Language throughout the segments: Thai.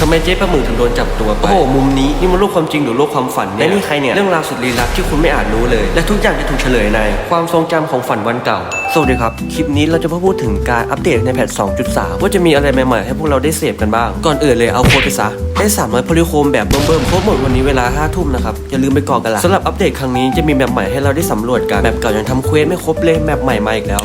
ทำไมเจ๊ปลาหมึกถึงโดนจับตัวไปโอ้โหมุมนี้นี่มันโลกความจริงหรือโลกความฝันเนี่ยและนี่ใครเนี่ยเรื่องราวสุดลี้ลับที่คุณไม่อาจรู้เลย และทุกอย่างจะถูกเฉลยใน ความทรงจำของฝันวันเก่าสวัสดีครับ คลิปนี้เราจะมาพูดถึงการอัปเดตในแพท 2.3 ว่าจะมีอะไรใหม่ๆ ให้พวกเราได้เสพกันบ้าง ก่อนอื่นเลยเอาโค้ดไปซะได้300โพลิโคมแบบเบิ่มๆครบหมดวันนี้เวลา5ทุ่มนะครับ อย่าลืมไปกรอกกันละสำหรับอัปเดตครั้งนี้จะมีแบบใหม่ให้เราได้สำรวจกันแบบเก่ายังทำเควสไม่ครบเลยแบบใหม่มาอีกแล้ว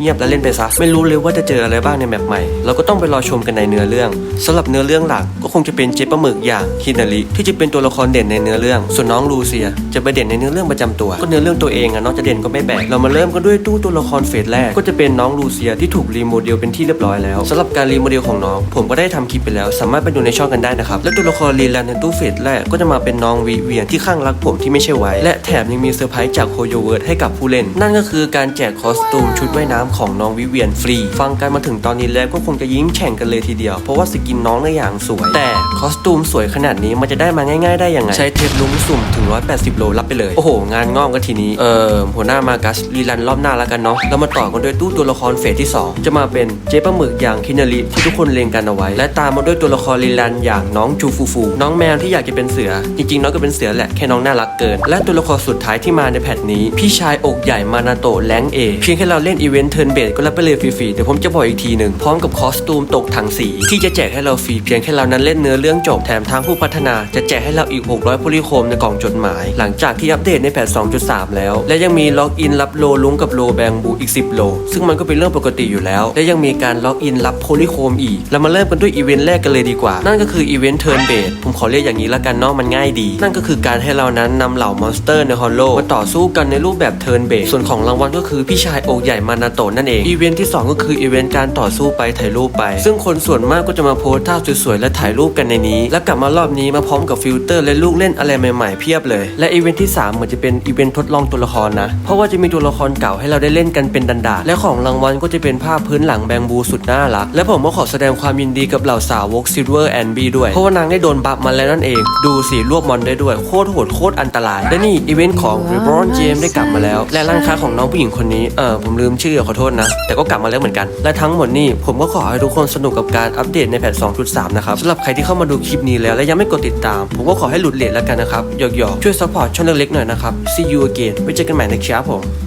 เงียบแล้วเล่นไปซะ ไม่รู้เลยว่าจะเจออะไรบ้างในแมปใหม่ เราก็ต้องไปรอชมกันในเนื้อเรื่องสำหรับเนื้อเรื่องหลักก็คงจะเป็นเจปปลาหมึกอย่างฮินาริที่จะเป็นตัวละครเด่นในเนื้อเรื่อง ส่วนน้องลูเซีย จะไปเด่นในเนื้อเรื่องประจำตัว ก็เนื้อเรื่องตัวเองอะน้องจะเด่นก็ไม่แบกเรามาเริ่มกันด้วยตู้ตัวละครเฟสแรกก็จะเป็นน้องลูเซียที่ถูกรีโมเดลเป็นที่เรียบร้อยแล้วสำหรับการรีโมเดลของน้อง ผมก็ได้ทำคลิปไปแล้ว สามารถไปดูในช่องกันได้นะครับและตัวละครรีแลนในตู้เฟสแรกก็จะมาเป็นน้องวีเวียนที่ข้างรักผมที่ไม่ใช่ไว้และแถมยังมีเซอร์ไพรส์จากโคโยเวิร์ดให้กับผู้เล่น นั่นก็คือการแจกคอสตูมชุดว่ายน้ำของน้องวิเวียนฟรี ฟังกันมาถึงตอนนี้แล้วก็คงจะยิ้มแฉ่งกันเลยทีเดียว เพราะว่าสกินน้องในอย่างสวย แต่คอสตูมสวยขนาดนี้มันจะได้มาง่ายๆได้ยังไง ใช้เทปลุ้งสุ่มถึง 180 โลรับไปเลย โอ้โห งานงอกกันทีนี้ เออหัวหน้ามากัสรีรันรอบหน้าแล้วกันเนาะเรามาต่อกันด้วยตู้ตัวละครเฟสที่ 2 จะมาเป็นเจ๊ปลาหมึกอย่างคินาริที่ทุกคนเลงกันเอาไว้ และตามมาด้วยตัวละครรีรันอย่างน้องจูฟูฟู น้องแมวที่อยากจะเป็นเสือ จริงๆน้องก็เป็นเสือแหละแค่น้องน่ารักเกิน และตัวละครสุดท้ายที่มาในแพทนี้ พี่ชายอกใหญ่มานาโตะแรงเอเพียงแค่เราเล่นอีเวนต์เทิร์นเบสก็รับไปเลยฟรีๆเดี๋ยวผมจะบอกอีกทีหนึ่งพร้อมกับคอสตูมตกถังสี ที่จะแจกให้เราฟรีเพียงแค่เรานั้นเล่นเนื้อเรื่องจบแถมทางผู้พัฒนาจะแจกให้เราอีก 600โพลิโคมในกล่องจดหมาย หลังจากที่อัปเดตในแพท2.3 แล้ว และยังมีล็อกอินรับโลลุงกับโลแบงบูอีก 10 โล ซึ่งมันก็เป็นเรื่องปกติอยู่แล้ว และยังมีการล็อกอินรับโพลิโคมอีกเรามาเริ่มกันด้วยอีเวนต์แรกกันเลยดีกว่า นั่นก็คืออีเวนต์เทิร์นเบสผมขอเรียกอย่างนี้ละกันเนาะมันง่ายดี นั่นก็คือการให้เรานั้นนำเหล่ามอนสเตอร์ในฮอลโลมาต่อสู้กันในรูปแบบเทิร์นเบสส่วนของรางวัลก็คือพี่ชายอกใหญ่มานาโตะนั่นเองอีเวนต์ที่สองก็คืออีเวนต์การต่อสู้ไปถ่ายรูปไป ซึ่งคนส่วนมากก็จะมาโพสท่าสวยๆและถ่ายรูปกันในนี้ และกลับมารอบนี้มาพร้อมกับฟิลเตอร์และลูกเล่นอะไรใหม่ๆเพียบเลย และอีเวนต์ที่ 3 เหมือนจะเป็นอีเวนต์ทดลองตัวละครนะ เพราะว่าจะมีตัวละครเก่าให้เราได้เล่นกันเป็นดันดาและของรางวัลก็จะเป็นภาพพื้นหลังแบงบูสุดน่ารักและผมก็ขอแสดงความยินดีกับเหล่าสาวกซิลเวอร์แอนด์บีด้วยเพราะว่านางได้โดนบัฟมาแล้วนั่นเอง ดูสิรวบมอนได้ด้วยโคตรโหดโคตรอันตราย และนี่อีเวนต์ของ LeBron James ได้กลับมาแล้ว และร้านค้าของน้องผู้หญิงคนนี้เออผมลืมชื่อขอโทษนะ แต่ก็กลับมาแล้วเหมือนกัน และทั้งหมดนี่ผมก็ขอให้ทุกคนสนุกกับการอัปเดตในแพท 2.3 นะครับสำหรับใครที่เข้ามาดูคลิปนี้แล้วและยังไม่กดติดตาม ผมก็ขอให้หลุดเลทแล้วกันนะครับหยอกๆช่วยซัพพอร์ตช่องเล็กๆหน่อยนะครับ see you again ไว้เจอกันใหม่ในคลิปผม